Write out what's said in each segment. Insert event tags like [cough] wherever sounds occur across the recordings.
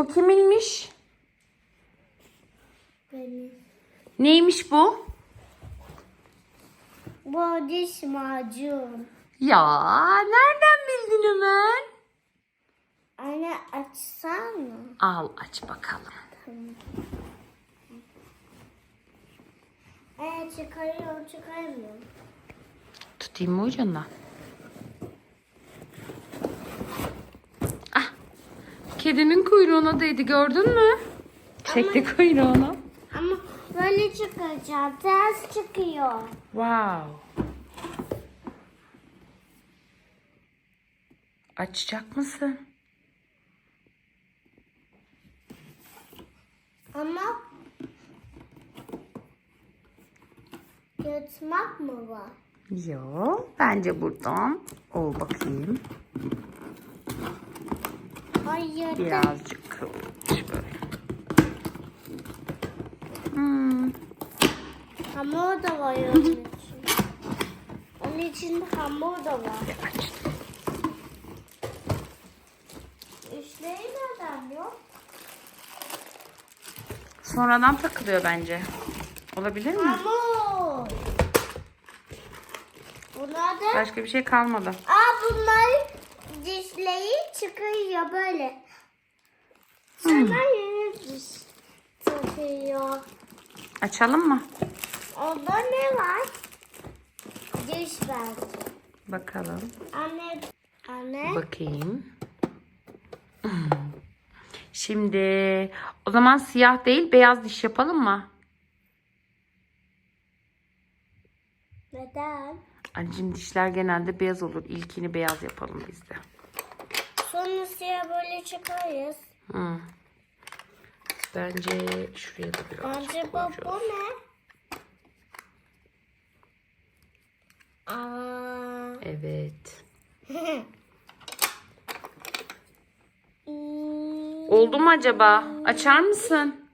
Bu kiminmiş? Benim. Neymiş bu? Bu diş macun. Ya nereden bildin hemen? Anne açsana. Al aç bakalım. Anne çıkarıyor çıkarmıyor. Tutayım mı ucundan? Kedinin kuyruğuna değdi gördün mü? Çekti kuyruğunu. Ama böyle çıkacağım. Ters çıkıyor. Wow. Açacak mısın? Ama yırtmak mı var? Yok. Bence buradan. Ol bakayım. Hayır. Birazcık kıvırmış böyle. Hmm. Hamur da var [laughs] onun için. Onun için hamur da var. Bir açtım. Nereden yok? Sonradan takılıyor bence. Olabilir mi? Hamur. Bunlar da... Başka bir şey kalmadı. Aa bunlar dişleri çıkıyor böyle. Sonra yeni diş çıkıyor. Açalım mı? Onda ne var? Diş bence. Bakalım. Anne, anne. Bakayım. [laughs] Şimdi o zaman siyah değil beyaz diş yapalım mı? Neden? Anneciğim dişler genelde beyaz olur. İlkini beyaz yapalım biz de. Sonra siyah böyle çıkarız. Hı. Bence şuraya da birazcık Acaba bu koyacağız. ne? Aa. Evet. [laughs] Oldu mu acaba? Açar mısın?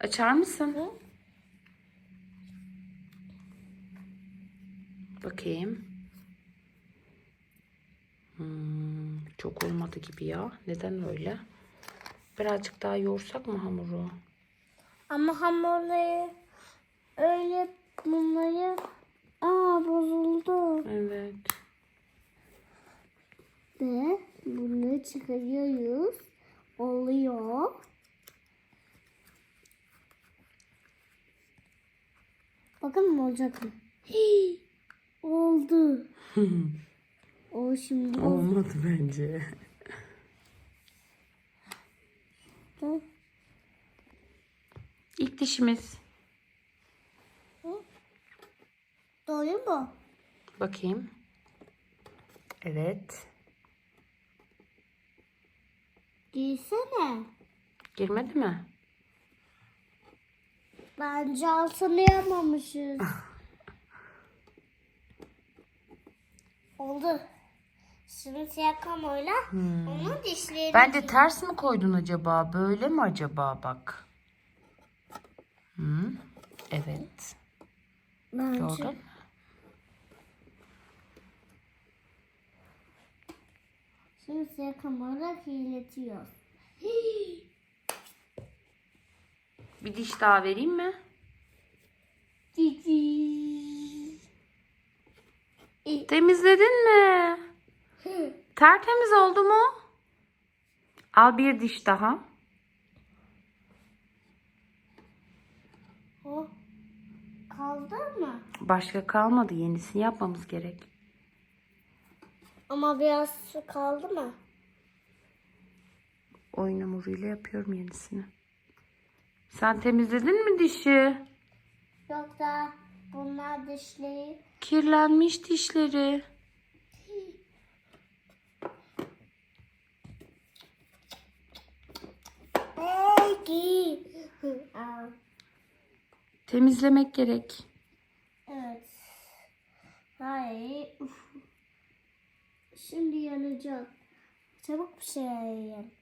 Açar mısın? Bakayım. Hmm, çok olmadı gibi ya. Neden öyle? Birazcık daha yoğursak mı hamuru? Ama hamurları öyle bunları aa bozuldu. Evet. Ve bunu çıkarıyoruz. Oluyor. Bakalım olacak mı? Hii, oldu. [laughs] o şimdi oldu. Olmadı bence. İlk dişimiz. Doğru mu? Bakayım. Evet. Giysene. Girmedi mi? Bence altını yapmamışız. [laughs] oldu. Şimdi siyah kamoyla onun dişlerini... Bence ters mi koydun acaba? Böyle mi acaba bak? Hı? Evet. Bence. Gördün mü? Şimdi siyah kamoyla kirletiyor. Bir diş daha vereyim mi? Temizledin mi? Tertemiz oldu mu? Al bir diş daha. O kaldı mı? Başka kalmadı. Yenisini yapmamız gerek. Ama biraz su kaldı mı? Oyun hamuruyla yapıyorum yenisini. Sen temizledin mi dişi? Yok da bunlar dişleri. Kirlenmiş dişleri. Temizlemek gerek. evet. Hayır. Uf. Şimdi yanacak. Çabuk bir şey yiyin.